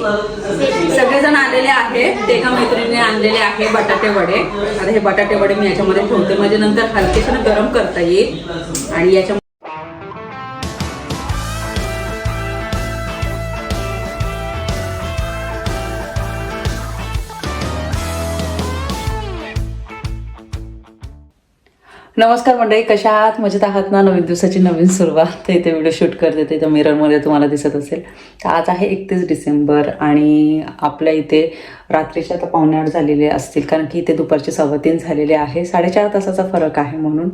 सगळेजण आलेले आहेत. ते एका मैत्रिणीने आणलेले आहे बटाटे वडे. आता हे बटाटे वडे मी याच्यामध्ये ठेवते. म्हणजे नंतर हलकेशन गरम करता येईल. आणि याच्या नमस्कार मंडळी कशा आहात? मजेत आहात ना? नवीन दिवसाची नवीन सुरुवात. तर इथे व्हिडिओ शूट करते ते मिररमध्ये तुम्हाला दिसत असेल. तर आज आहे एकतीस डिसेंबर आणि आपल्या इथे रात्रीच्या आता पावणे आठ झालेले असतील कारण की इथे दुपारचे सव्वा तीन झालेले आहे. साडेचार तासाचा फरक आहे म्हणून.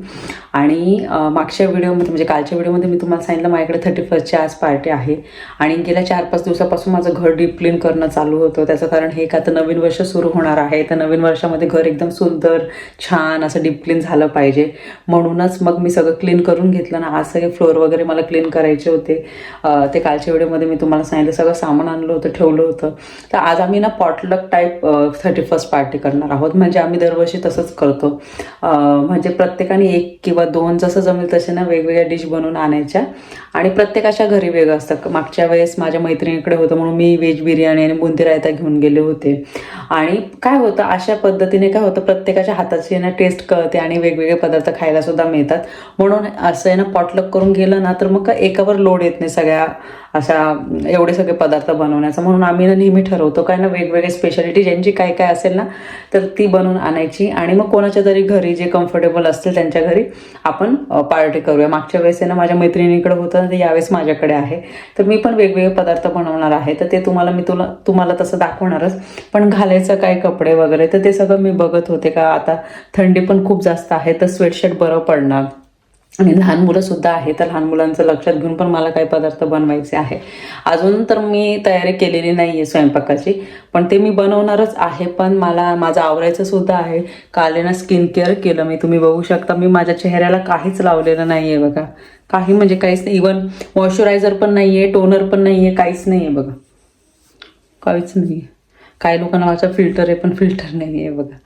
आणि मागच्या व्हिडिओमध्ये म्हणजे कालच्या व्हिडिओमध्ये मी तुम्हाला सांगितलं माझ्याकडे थर्टी फर्स्टची आज पार्टी आहे. आणि गेल्या चार पाच दिवसापासून माझं घर डीप क्लीन करणं चालू होतं. त्याचं कारण हे का आता नवीन वर्ष सुरू होणार आहे. तर नवीन वर्षामध्ये घर एकदम सुंदर छान असं डीप क्लीन झालं पाहिजे. म्हणूनच मग मी सगळं क्लीन करून घेतलं ना. आज सगळे फ्लोअर वगैरे मला क्लीन करायचे होते. ते कालच्या व्हिडिओमध्ये मी तुम्हाला सांगितलं सगळं सामान आणलं होतं ठेवलं होतं. तर आज आम्ही ना potluck type thirty first party करणार आहोत. म्हणजे आम्ही दरवर्षी तसंच करतो. म्हणजे प्रत्येकाने एक किंवा दोन जसं जमेल तसे ना वेगवेगळ्या डिश बनवून आणायच्या. आणि प्रत्येकाच्या घरी वेगळं असतं. मागच्या वेळेस माझ्या मैत्रिणीकडे होतं म्हणून मी व्हेज बिर्याणी आणि बुंदी रायता घेऊन गेले होते. आणि काय होतं? अशा पद्धतीने काय होतं? प्रत्येकाच्या हाताची ना टेस्ट कळते आणि वेगवेगळे पदार्थ खायला सुद्धा मिळतात. म्हणून असं आहे ना पॉटलक करून गेलं ना तर मग एकावर लोड येत नाही सगळ्या अशा एवढे सगळे पदार्थ बनवण्याचा. म्हणून आम्ही ना नेहमी ठरवतो काय ना वेगवेगळे स्पेशालिटी ज्यांची काय काय असेल ना तर ती बनवून आणायची. आणि मग कोणाच्या तरी घरी जे कम्फर्टेबल असतील त्यांच्या घरी आपण पार्टी करूया. मागच्या वेळेस आहे ना माझ्या मैत्रिणीकडे होतं ना ते यावेळेस माझ्याकडे आहे. तर मी पण वेगवेगळे पदार्थ बनवणार आहे. तर ते तुम्हाला मी तुला तुम्हाला तसं दाखवणारच. पण घालायचं काय कपडे वगैरे तर ते सगळं मी बघत होते का आता थंडी पण खूप जास्त आहे तर स्वेटशर्ट बरं पडणार. आणि लहान मुलं सुद्धा आहे तर लहान मुलांचं लक्षात घेऊन पण मला काही पदार्थ बनवायचे आहे. अजून तर मी तयारी केलेली नाही आहे स्वयंपाकाची पण ते मी बनवणारच आहे पण मला माझं आवरायचं सुद्धा आहे. काल ना स्किन केअर केलं मी तुम्ही बघू शकता मी माझ्या चेहऱ्याला काहीच लावलेलं नाही आहे बघा. काही म्हणजे काहीच नाही इवन मॉइश्चरायझर पण नाही आहे टोनर पण नाही आहे काहीच नाही आहे बघा. काहीच नाही आहे काही लोकांना माझा फिल्टर आहे पण फिल्टर नाही आहे बघा.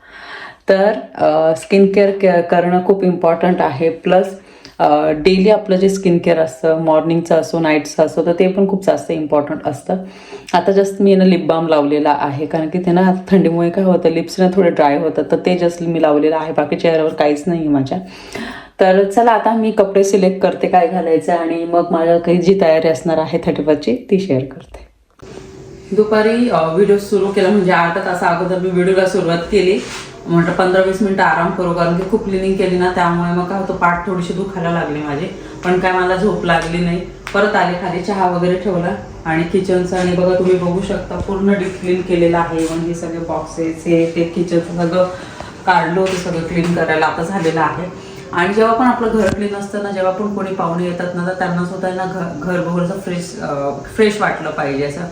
तर स्किन केअर करणं खूप इम्पॉर्टंट आहे प्लस डेली आपलं जे स्किन केअर असतं मॉर्निंगचं असो नाईटचं असो तर ते पण खूप जास्त इम्पॉर्टंट असतं. आता जस्ट मी ना लिप बाम लावलेला आहे कारण की ते ना थंडीमुळे काय होतं लिप्स ना थोडे ड्राय होतं तर ते जस्ट मी लावलेलं आहे बाकी चेहऱ्यावर काहीच नाही आहे माझ्या. तर चला आता मी कपडे सिलेक्ट करते काय घालायचं आणि मग माझ्या काही जी तयारी असणार आहे थर्टी फर्स्टची ती शेअर करते. दुपारी व्हिडिओ सुरू केला म्हणजे अर्धा तासा अगोदर मी व्हिडिओला सुरुवात केली. म्हटलं पंधरा वीस मिनटं आराम करू कारण की खूप क्लिनिंग केली ना त्यामुळे मग काय होतं पाठ थोडीशी दुखायला लागली माझी. पण काय मला झोप लागली नाही. परत आले खाली चहा वगैरे ठेवला. आणि किचनचं आणि बघा तुम्ही बघू शकता पूर्ण डीप क्लीन केलेलं आहे. इव्हन हे सगळे बॉक्सेस हे ते किचनचं सगळं काढलं होतं सगळं क्लीन करायला आता झालेलं आहे. आणि जेव्हा पण आपलं घर क्लीन असतं ना जेव्हा पण कोणी पाहुणे येतात ना तर त्यांना स्वतःला ना घर घर फ्रेश फ्रेश वाटलं पाहिजे असं.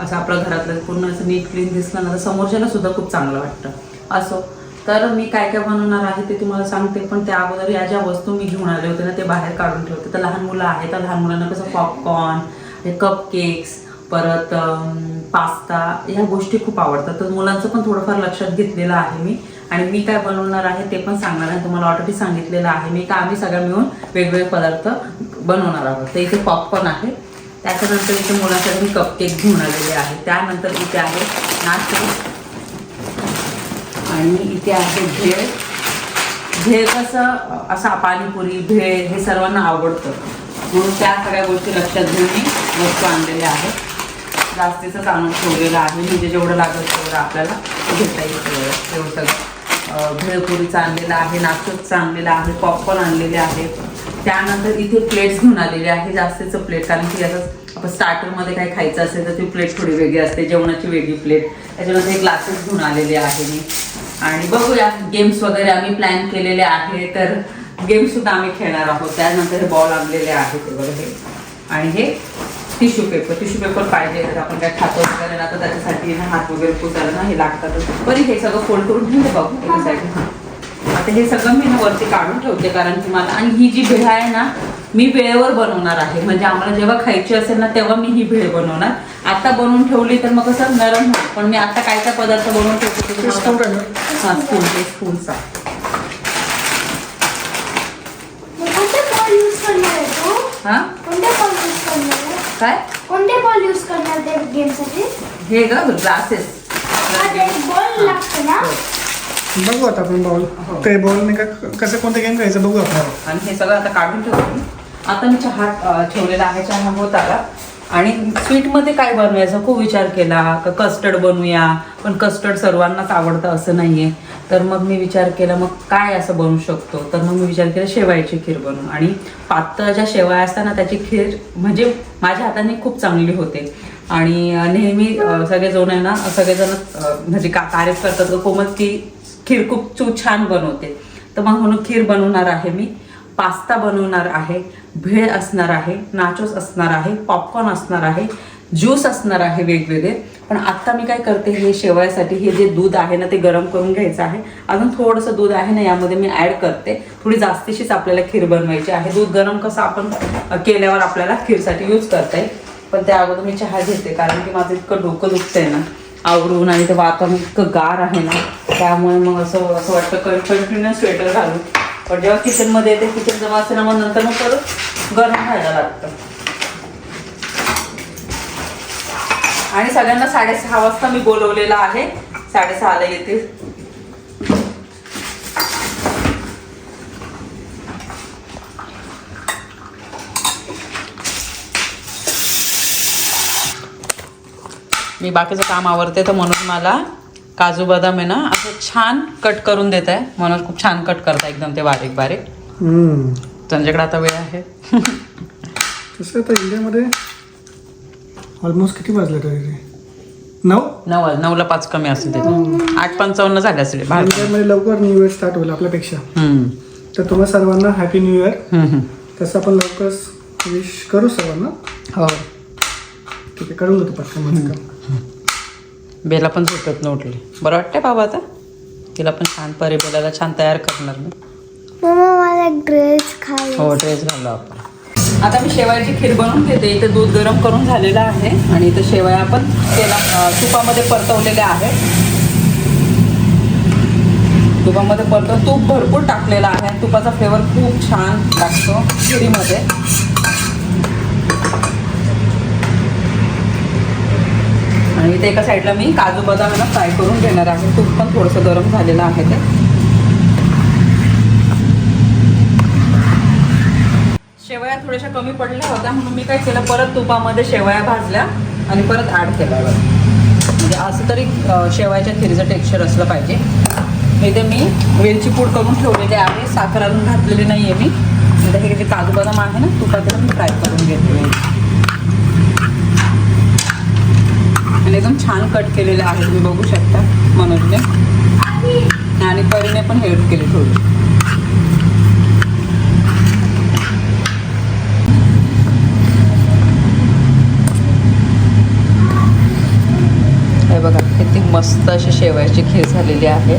असं आपलं घरातलं पूर्ण असं नीट क्लीन दिसलं ना तर समोरच्याला सुद्धा खूप चांगलं वाटतं. असो. तर मी काय काय बनवणार आहे ते तुम्हाला सांगते पण त्या अगोदर या ज्या वस्तू मी घेऊन आले होते ना ते बाहेर काढून ठेवते. तर लहान मुलं आहेत तर लहान मुलांना कसं पॉपकॉर्न हे कप केक्स परत पास्ता ह्या गोष्टी खूप आवडतात. तर मुलांचं पण थोडंफार लक्षात घेतलेलं आहे मी. आणि मी काय बनवणार आहे ते पण सांगणार आहे तुम्हाला ऑलरेडी सांगितलेलं आहे. मी का आम्ही सगळ्या मिळून वेगवेगळे पदार्थ बनवणार आहोत. तर इथे पॉपकॉर्न आहे. त्याच्यानंतर इथे मुलांसाठी मी कपकेक घेऊन आलेले आहे. त्यानंतर इथे आहे नाश्ते. आणि इथे आहे भेळ. भेळ कसं असा पाणीपुरी भेळ हे सर्वांना आवडतं. म्हणून त्या सगळ्या गोष्टी लक्षात घेऊन मी वस्तू आणलेल्या आहेत. जास्तीचंच आणून ठेवलेलं आहे. म्हणजे जेवढं लागत तेवढं आपल्याला घेता येईल तेवढं भेळपुरीचं आणलेलं आहे नाश्तोचं आणलेलं आहे पॉपकॉर्न आणलेले आहे त्यानंतर इथे प्लेट्स घेऊन आलेले आहे. जास्तीचं प्लेट कारण की याचं आपण स्टार्टरमध्ये काही खायचं असेल तर ती प्लेट थोडी वेगळी असते. जेवणाची वेगळी प्लेट त्याच्यामध्ये ग्लासेस घेऊन आलेले आहे मी. आणि बघूया गेम्स वगैरे आम्ही प्लॅन केलेले आहे तर गेम्स सुद्धा आम्ही खेळणार आहोत. त्यानंतर हे बॉल आणलेले आहेत ते वगैरे आणि हे टिश्यू पेपर टिश्यू पेपर पाहिजे तर आपण काय खातो वगैरे ना तर त्याच्यासाठी ना हात वगैरे पुसायला ना हे लागतातच बरी हे सगळं फोल्ड करून ठेवते बघू. आता हे सगळं मी ना वरती काढून ठेवते कारण की मला आणि ही जी भेळ आहे ना मी वेळेवर बनवणार आहे. म्हणजे आम्हाला जेव्हा खायची असेल ना तेव्हा मी ही भेळ बनवणार. आता बनवून ठेवली तर मग कसं नरम होईल. पण मी आता काय काय पदार्थ बनवून ठेवते हा? स्पून ते स्पूनचा तू हा कोणते बॉल यूज करणार आहे काय? कोणते बॉल यूज करणार त्या गेमसाठी हे ग ग्लासेस हा. ते बॉल लागतं ना बघू आता आपण बॉल हो. ते बॉल नाही का कसं कोणतं गेम खेळायचं बघू आपण. आणि हे सगळं आता काढून ठेवतो मी. आता मी चहा ठेवलेला आहे. चहा होत आला. आणि स्वीटमध्ये काय बनवायचं? खूप विचार केला का कस्टर्ड बनवूया. पण कस्टर्ड सर्वांनाच आवडतं असं नाही आहे तर मग मी विचार केला मग काय असं बनवू शकतो? तर मग मी विचार केला शेवायची खीर बनवू. आणि पातळ ज्या शेवाय असताना त्याची खीर म्हणजे माझ्या हाताने खूप चांगली होते. आणि नेहमी सगळेजण आहे ना सगळेजण म्हणजे का तारीफ करतात का कोमल की खीर खूप छान बनवते. तर मग म्हणून खीर बनवणार आहे मी. पास्ता बनवणार आहे भेळ असणार आहे नाचोस असणार आहे पॉपकॉर्न असणार आहे ज्यूस असणार आहे वेगवेगळे. पण आत्ता मी काय करते हे शेवयासाठी हे जे दूध आहे ना ते गरम करून घ्यायचं आहे. अजून थोडंसं दूध आहे ना यामध्ये मी ॲड करते. थोडी जास्तीशीच आपल्याला खीर बनवायची आहे. दूध गरम कसं आपण केल्यावर आपल्याला खीरसाठी यूज करता येईल. पण त्या अगोदर मी चहा घेते कारण की माझं इतकं डोकं दुखतंय ना. आवरून आणि ते वातावरण इतकं गार आहे ना त्यामुळे मग असं असं वाटतं कंटिन्युअस स्वेटर घालून. पण जेव्हा किचनमध्ये येते किचन जमा असताना मग नंतर मग परत गरम व्हायला लागतं. आणि सगळ्यांना साडेसहा वाजता मी बोलवलेला आहे. साडेसहाला येतील. मी बाकीचं काम आवडते तर म्हणून मला काजू बदाम आहे ना असं छान कट करून देत आहे. म्हणून खूप छान कट करता एकदम ते बारीक बारीक. त्यांच्याकडे आता वेळ आहे. तसं आता इंडियामध्ये? ऑलमोस्ट किती वाजले तरी नऊ? नऊ नऊला पाच कमी असेल आठ पंचावन्न झाले असेल इंडियामध्ये लवकर न्यू इयर स्टार्ट होईल आपल्यापेक्षा. तर तुम्हा सर्वांना हॅपी न्यू इयर. तसं आपण लवकरच विश करू सर्वांना. हो. ठीक आहे करून घेतो पटकन माझं काम बेला पण झोपत न उठली बरं वाटतंय बाबा आता? तिला पण छान परी बेलाला छान तयार करणार मी मम्मा मला एक ड्रेस हो ड्रेस घाललो आपण. आता मी शेवयाची खीर बनवून घेते इथे दूध गरम करून झालेलं आहे. आणि इथं शेवया आपण तेला अं, तुपामध्ये परतवलेल्या आहेत. तुपामध्ये परतवून तूप भरपूर टाकलेलं आहे. तुपाचा फ्लेवर खूप छान लागतो खिरीमध्ये. आणि इथे एका साईडला मी काजू बदाम ना फ्राय करून घेणार आहे. तूप पण थोडंसं गरम झालेलं आहे ते. शेवया थोड्याशा कमी पडल्या होत्या म्हणून मी काय केलं परत तुपामध्ये शेवया भाजल्या आणि परत ॲड केल्या बरं म्हणजे असं तरी शेवयाच्या खिरीचं टेक्स्चर असलं पाहिजे. इथे मी वेलची पूड करून ठेवलेली आहे. साखर अजून घातलेली नाही आहे मी. आता हे जे काजू बदाम आहे ना तुपात मी फ्राय करून घेतले आणि एकदम छान कट केलेले आहे. तुम्ही बघू शकता मनोजने. आणि परीने पण हेल्प केली थोडी. हे बघा किती मस्त अशी शेवयाची खीर झालेली आहे.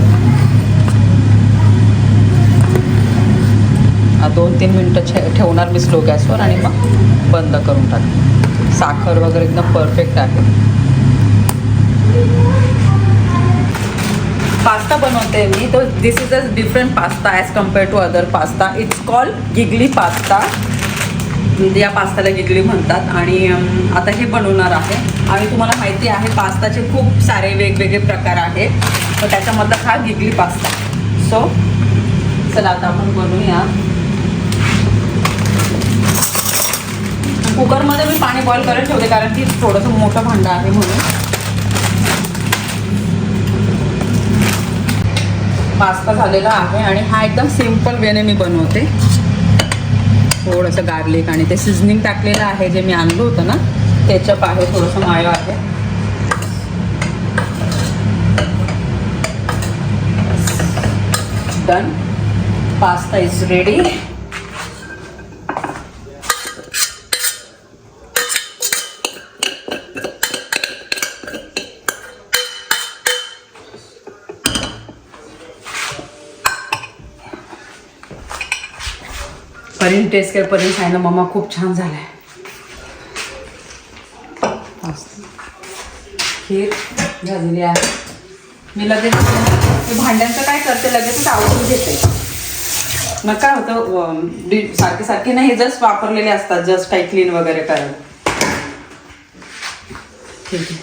दोन तीन मिनटं छे ठेवणार मी स्लो गॅसवर आणि मग बंद करून टाक साखर वगैरे एकदम परफेक्ट आहे. पास्ता बनवते मी. तो this is a different pasta as compare to other pasta it's call gigli pasta या पास्ताला गिगली म्हणतात. आणि आता हे बनवणार आहे. आणि तुम्हाला माहिती आहे पास्ताचे खूप सारे वेगवेगळे प्रकार आहेत. तर त्याच्यामधला हा गिगली पास्ता सो चला आता आपण बनवूया. कुकरमध्ये मी पाणी बॉईल करत ठेवते कारण की थोडंसं मोठं भांडं आहे म्हणून. पास्ता झालेला आहे आणि हा एकदम सिंपल वेने मी बनवते. थोडंसं गार्लिक आणि ते सिझनिंग टाकलेलं आहे जे मी आणलं होतं ना त्याच्या आहे थोडंसं मायो आहे. Done pasta is ready Pareen taste कर परीन सांगितलं मम्मा खूप छान झालं आहे खीर झालेली आहे. मी लगेच मी भांड्यांचं काय करते लगेचच आवडून घेते. मग काय होतं अं, सारखे सारखे नाही जस्ट वापरलेले असतात जस्ट काही क्लीन वगैरे करायला ठीक आहे.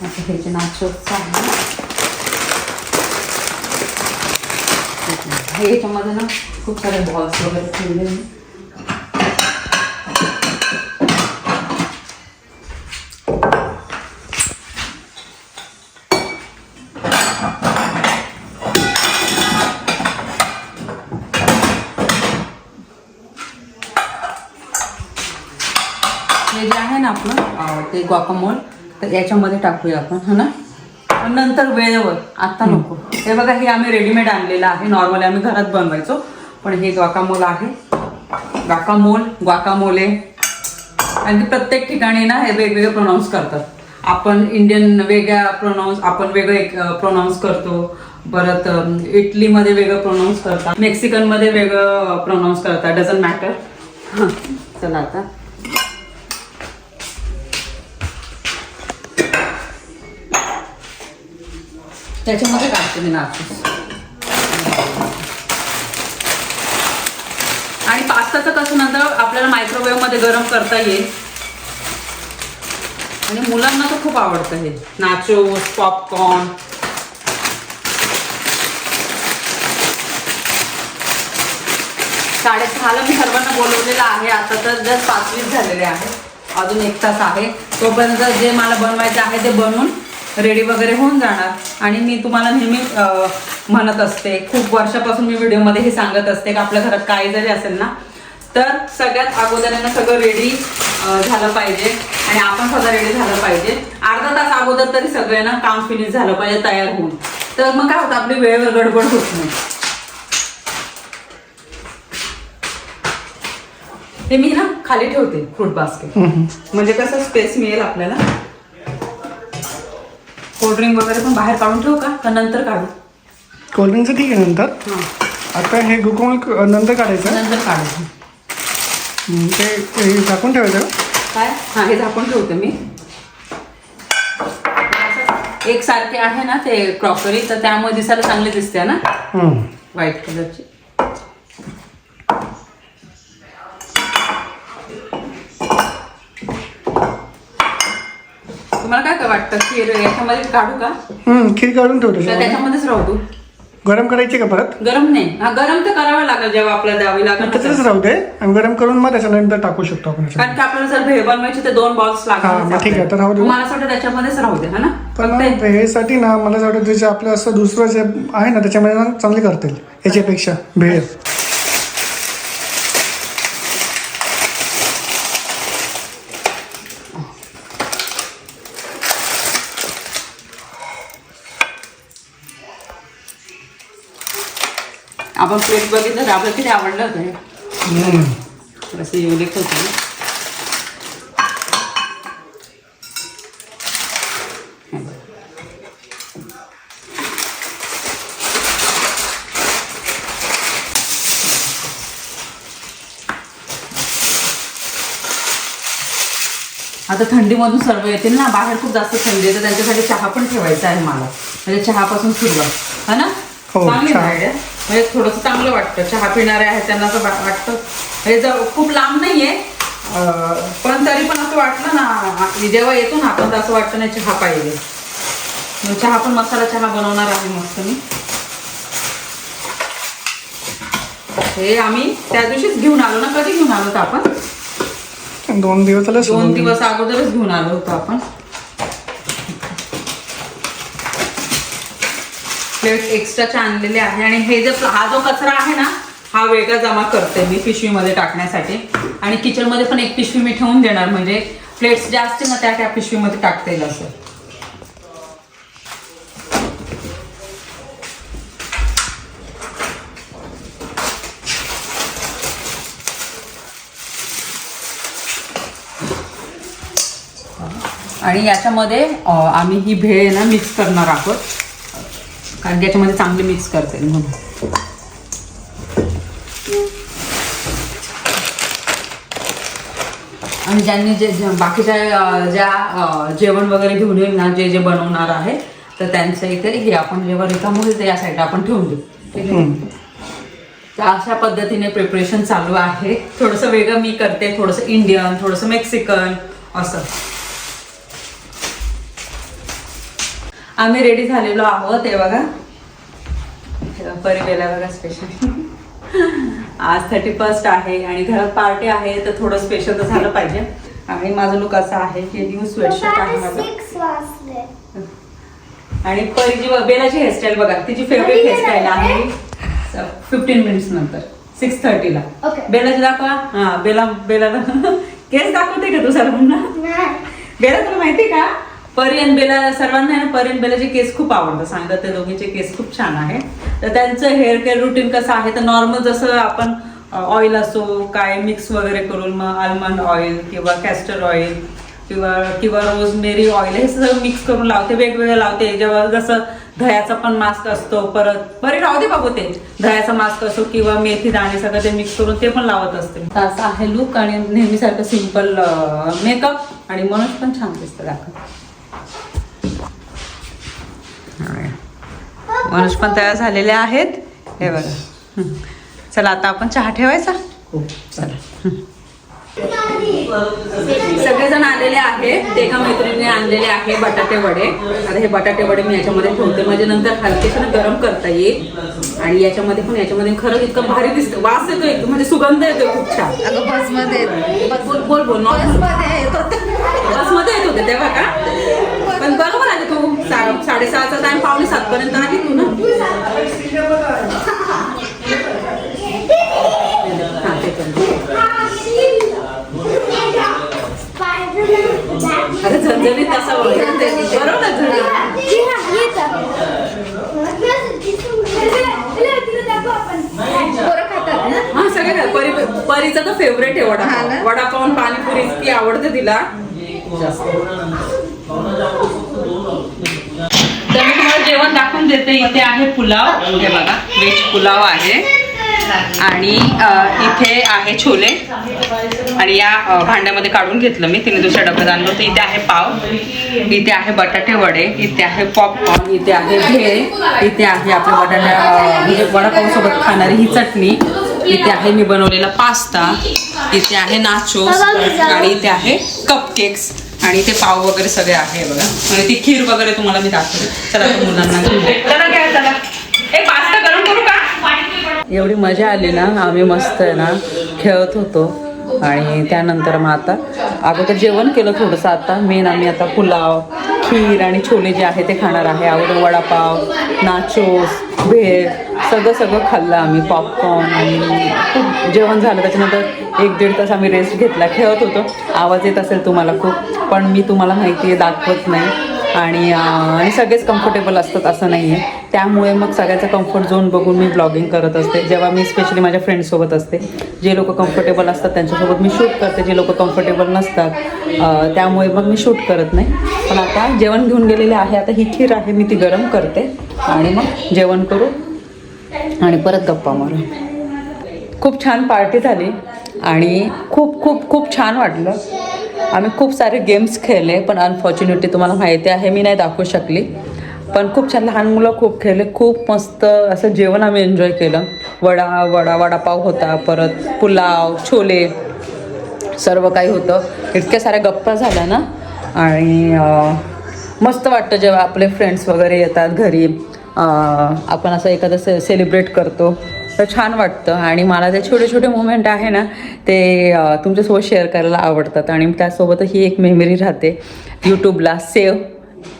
आता ह्याचे जे आहे हे याच्यामध्ये ना सारे बॉल्स. हे जे ना आपलं अं, ते गुआकामोल तर टाकूया हा ना पण नंतर वेळेवर आत्ता नको. हे बघा हे आम्ही रेडीमेड आणलेलं आहे. नॉर्मली आम्ही घरात बनवायचो. पण हे ग्वाकामोल आहे. गाकामोल ग्वाकामोले आणि प्रत्येक ठिकाणी ना हे वेगवेगळे प्रोनाऊन्स करतात. आपण इंडियन वेगळ्या प्रोनाऊन्स आपण वेगळे प्रोनाऊन्स करतो. परत इटलीमध्ये वेगळं प्रोनाऊन्स करतात. मेक्सिकनमध्ये वेगळं प्रोनाऊन्स करतात. डझंट मॅटर चला आता. त्याच्यामध्ये टाकते मी नाचूस आणि पास्ताचं कसं नंतर आपल्याला मायक्रोवेव्हमध्ये गरम करता येईल. आणि मुलांना तर खूप आवडतं हे. नाचोस पॉपकॉर्न साडेसहाला मी सर्वांना बोलवलेलं आहे. आता तर जस्ट पाचवीच झालेले आहे. अजून एक तास आहे. तोपर्यंत जे मला बनवायचं आहे ते बनवून रेडी वगैरे होऊन जाणार. आणि मी तुम्हाला नेहमी म्हणत असते खूप वर्षापासून मी व्हिडिओमध्ये हे सांगत असते की आपल्या घरात काही जरी असेल ना तर सगळ्यात अगोदर आहे ना सगळं रेडी झालं पाहिजे. आणि आपण स्वतः रेडी झालं पाहिजे. अर्धा तास अगोदर तरी सगळे ना काम फिनिश झालं पाहिजे तयार होऊन. तर मग काय होतं आपली वेळेवर गडबड होत नाही. ते मी ना खाली ठेवते फ्रूट बास्केट म्हणजे कसं स्पेस मिळेल आपल्याला? कोल्ड्रिंक वगैरे पण बाहेर काढून ठेवू का? का नंतर काढू? कोल्ड्रिंकचं ठीक आहे नंतर. हां. आता हे गुकोमल नंतर काढायचं. नंतर काढू हम्म, ते हे झाकून ठेवायचं. का? काय? हा हे झाकून ठेवते मी. एक सारखे आहे ना ते क्रॉकरी तर त्यामुळे दिसायला चांगले दिसते ना? हम्म. व्हाईट कलरची तुम्हाला काय काय वाटतं? खीर याच्यामध्ये काढू का? हम्म, खीर काढून ठेवतो तर. त्याच्यामध्येच राहू तू. गरम करायची का परत? गरम नाही. हा गरम तर करावं लागेल जेव्हा आपल्याला द्यावी लागेल त्याच्यातच राहू दे. आणि गरम करून मग त्याच्यानंतर टाकू शकतो आपण कारण की आपल्याला जर भेळ बनवायची तर दोन बॉल्स हा, मग ठीक आहे, तर राहू लागतात दे. मला असं वाटतं त्याच्यामध्येच राहू दे हा ना? पण फक्त मग भेळसाठी ना मला असं वाटतं जे आपलं असं दुसरं जे आहे ना त्याच्यामध्ये ना चांगली करतील. याच्यापेक्षा भेळ. आपण प्लेट बघितलं तर आपल्याला किती आवडलं होतं हे. थोडंसं युनिक होतं. आता थंडीमधून सर्व येतील ना बाहेर खूप जास्त थंडी आहे तर त्यांच्यासाठी चहा पण ठेवायचा आहे मला म्हणजे चहापासून सुरुवात है ना हो, चांगली. आयडिया म्हणजे थोडंसं चांगलं वाटतं. चहा पिणारे आहेत त्यांना असं वाटतं. म्हणजे जर खूप लांब नाहीये अं, पण तरी पण असं वाटलं ना जेव्हा येतो ना आपण तर असं वाटतं नाही चहा पाहिजे. चहा पण मसाला चहा बनवणार आहे मस्त मी. हे आम्ही त्या दिवशीच घेऊन आलो ना कधी घेऊन आलो होतो आपण? दोन दिवस दोन दिवस अगोदरच घेऊन आलो होतो आपण. प्लेट एक्स्ट्राचे आणलेले आहे. आणि हे जे हा जो कचरा आहे ना हा वेगळा जमा करते मी पिशवीमध्ये टाकण्यासाठी. आणि किचनमध्ये पण एक पिशवी मी ठेवून देणार म्हणजे प्लेट्स जास्त ना त्या त्या पिशवीमध्ये टाकता येईल असं आणि याच्यामध्ये आम्ही ही भेळ ना मिक्स करणार आहोत. कारण याच्यामध्ये चांगली मिक्स करते. म्हणून आणि ज्यांनी जे जे- बाकीच्या ज्या जेवण वगैरे घेऊन येईल ना जे जे बनवणार आहे तर त्यांच्या इथे हे आपण जेव्हा रिकाम होईल तर या साईडला आपण ठेवून देऊ. ठीक आहे? तर अशा पद्धतीने प्रिपरेशन चालू आहे. थोडंसं वेगळं मी करते थोडंसं इंडियन थोडंसं मेक्सिकन असं. आम्ही रेडी झालेलो आहोत हे बघा. बघा, परी बेला बघा स्पेशल आज थर्टी फर्स्ट आहे आणि घरात पार्टी आहे तर थोडं स्पेशल तर झालं पाहिजे. आणि माझं लुक असं आहे हे न्यू स्वेटशर्ट आहे माझं आणि परीची बेलाची हेअरस्टाईल बघा तिची फेवरेट हेअरस्टाईल आहे. फिफ्टीन मिनिट्स नंतर सिक्स थर्टीला. बेलाची दाखवा. हा बेला बेलाला. केस दाखवते का तू नाही. बेला तुला माहिती का? परियन बेला सर्वांना आहे ना परियन बेलाचे केस खूप आवडतात. सांगतात ते दोघीचे केस खूप छान आहे. तर त्यांचं हेअर केअर रुटीन कसं आहे? तर नॉर्मल जसं आपण ऑइल असो काय मिक्स वगैरे करून मग आल्मंड ऑइल किंवा कॅस्टर ऑइल किंवा किंवा रोजमेरी ऑइल हे सगळं मिक्स करून लावते. वेगवेगळं लावते. जेव्हा जसं दह्याचा पण मास्क असतो परत बरे राहू दे बाबू ते. दह्याचा मास्क असो किंवा मेथी दाणे सगळं ते मिक्स करून ते पण लावत असते. असं आहे लुक आणि नेहमीसारखं सिंपल मेकअप आणि मनोज पण छान दिसतं दाखव. मनोज पण तयार झालेले आहेत. हे बघा. हं. चला आता आपण चहा ठेवायचा? चला. सगळेजण आलेले आहेत. ते एका मैत्रिणीने आणलेले आहे बटाटे वडे. आता हे बटाटे वडे मी याच्यामध्ये ठेवते. म्हणजे नंतर हलकेशा गरम करता येईल. आणि याच्यामध्ये पण याच्यामध्ये खरंच इतकं भारी दिसतं. वास येतो एकदम म्हणजे सुगंध येतो खूप छान. अगं बसमध्ये बोल बोल बोल. बसमध्ये येत होते तेव्हा का? पण बरोबर आले तू सा- साडेसहाचा टाइम पावणे सात पर्यंत आली तू ना हा. अरे झणझणीत बोलतो? बरोबर ना झणझणीत? पोरं खातात ना हा सगळे काय परी परीचा तर फेवरेट आहे हा वडापाव पाणीपुरी इतकी आवडते तिला जेवण दाखवून देते इथे आहे पुलाव हे बघा व्हेज पुलाव आहे आणि इथे आहे छोले आणि या भांड्यामध्ये काढून घेतलं मी तिने दुसऱ्या डब्यात आणलं होतं इथे आहे पाव इथे आहे बटाटे वडे इथे आहे पॉपकॉर्न इथे आहे भेळ इथे आहे आपले बटाट्या म्हणजे वडापावसोबत खाणारी ही चटणी इथे आहे मी बनवलेला पास्ता इथे आहे नाचोस आणि इथे आहे कपकेक्स आणि इथे पाव वगैरे सगळे आहे बघा. आणि ती खीर वगैरे तुम्हाला मी दाखवते. चला मुलांना घेऊन जाऊ. चला घ्या चला. ए पास्ता गरम करू का? एवढी मजा आली ना आम्ही मस्त आहे ना खेळत होतो. आणि त्यानंतर मग आता अगोदर जेवण केलं थोडंसं. आता मेन आम्ही आता पुलाव खीर आणि छोले जे आहे ते खाणार आहे. अगोदर वडापाव नाचोस भेळ सगळं सगळं खाल्लं आम्ही पॉपकॉर्न आणि खूप जेवण झालं. त्याच्यानंतर एक दीड तास आम्ही रेस्ट घेतला खेळत होतो. आवाज येत असेल तुम्हाला खूप पण मी तुम्हाला माहिती आहे दाखवत नाही. आणि आणि सगळेच कम्फर्टेबल असतात असं नाही आहे त्यामुळे मग सगळ्याचा कम्फर्ट झोन बघून मी ब्लॉगिंग करत असते. जेव्हा मी स्पेशली माझ्या फ्रेंड्ससोबत असते जे लोक कम्फर्टेबल असतात त्यांच्यासोबत मी शूट करते. जे लोक कम्फर्टेबल नसतात त्यामुळे मग मी शूट करत नाही. पण आता जेवण घेऊन गेलेले आहे. आता ही खीर आहे मी ती गरम करते आणि मग जेवण करू आणि परत गप्पा मारू. खूप छान पार्टी झाली आणि खूप खूप खूप छान वाटलं. आम्ही खूप सारे गेम्स खेळले पण अनफॉर्च्युनेटली तुम्हाला माहिती आहे मी नाही दाखवू शकली. पण खूप छान लहान मुलं खूप खेळले खूप मस्त असं जेवण आम्ही एन्जॉय केलं. वडा वडा वडापाव होता परत पुलाव छोले सर्व काही होतं. इतक्या साऱ्या गप्पा झाल्या ना? आणि मस्त वाटतं जेव्हा आपले फ्रेंड्स वगैरे येतात घरी. आपण असं एखादं से सेलिब्रेट करतो. तर छान वाटतं. आणि मला ते छोटे छोटे मुमेंट आहे ना ते तुमच्यासोबत शेअर करायला आवडतात. आणि त्यासोबत ही एक मेमरी राहते. यूट्यूबला सेव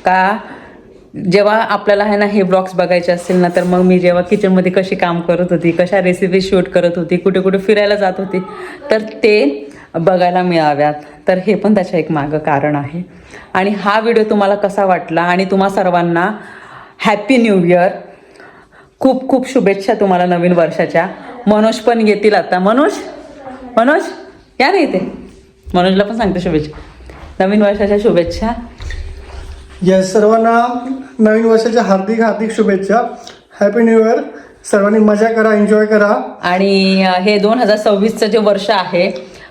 का जेव्हा आपल्याला आहे ना हे ब्लॉग्स बघायचे असतील ना तर मग मी जेव्हा किचनमध्ये कशी काम करत होती कशा रेसिपी शूट करत होती कुठे कुठे फिरायला जात होती तर ते बघायला मिळाव्यात. तर हे पण त्याच्या एक मागं कारण आहे. आणि हा व्हिडिओ तुम्हाला कसा वाटला? आणि तुम्हा सर्वांना हॅपी न्यू इयर खूप खूप शुभेच्छा तुम्हाला नवीन वर्षाच्या. मनोज पण येतील आता. मनोज? मनोज? या ना इथे. मनोजला पण सांगते शुभेच्छा. नवीन वर्षाच्या शुभेच्छा. या सर्वांना नवीन वर्षाच्या हार्दिक हार्दिक शुभेच्छा. हॅपी न्यू इयर सर्वांनी मजा करा एन्जॉय करा. आणि हे दोन हजार सव्वीसचं जे वर्ष आहे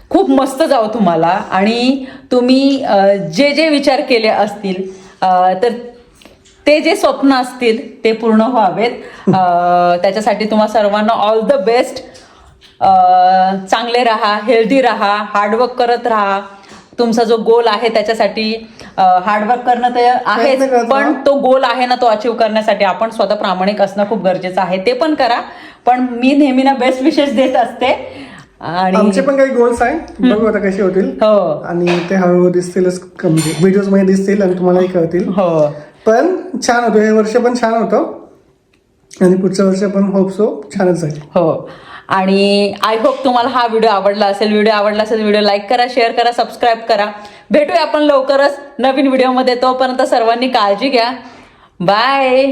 खूप मस्त जावं तुम्हाला. आणि तुम्ही जे जे विचार केले असतील तर ते जे स्वप्न असतील ते पूर्ण व्हावेत. त्याच्यासाठी तुम्हा सर्वांना ऑल द बेस्ट चांगले राहा हेल्दी राहा हार्डवर्क करत राहा. तुमचा जो गोल आहे त्याच्यासाठी हार्डवर्क करणं ते आहेच पण. तो गोल आहे ना तो अचीव करण्यासाठी आपण स्वतः प्रामाणिक असणं खूप गरजेचं आहे. ते पण करा पण मी नेहमी ना बेस्ट विशेष देत असते. आणि आमचे पण काही गोल्स आहे. बघू आता कसे होतील. हो. आणि ते हळूहळू दिसतीलच व्हिडिओजमध्ये दिसतील आणि तुम्हालाही कळतील. हो. पण छान होतं. हे वर्ष पण छान होतं. आणि पुढचं वर्ष पण होप सो छानच जाईल हो. आणि आय होप तुम्हाला हा व्हिडिओ आवडला असेल. व्हिडिओ आवडला असेल व्हिडिओ लाईक करा शेअर करा सबस्क्राईब करा. भेटूया आपण लवकरच नवीन व्हिडिओमध्ये तोपर्यंत सर्वांनी काळजी घ्या. बाय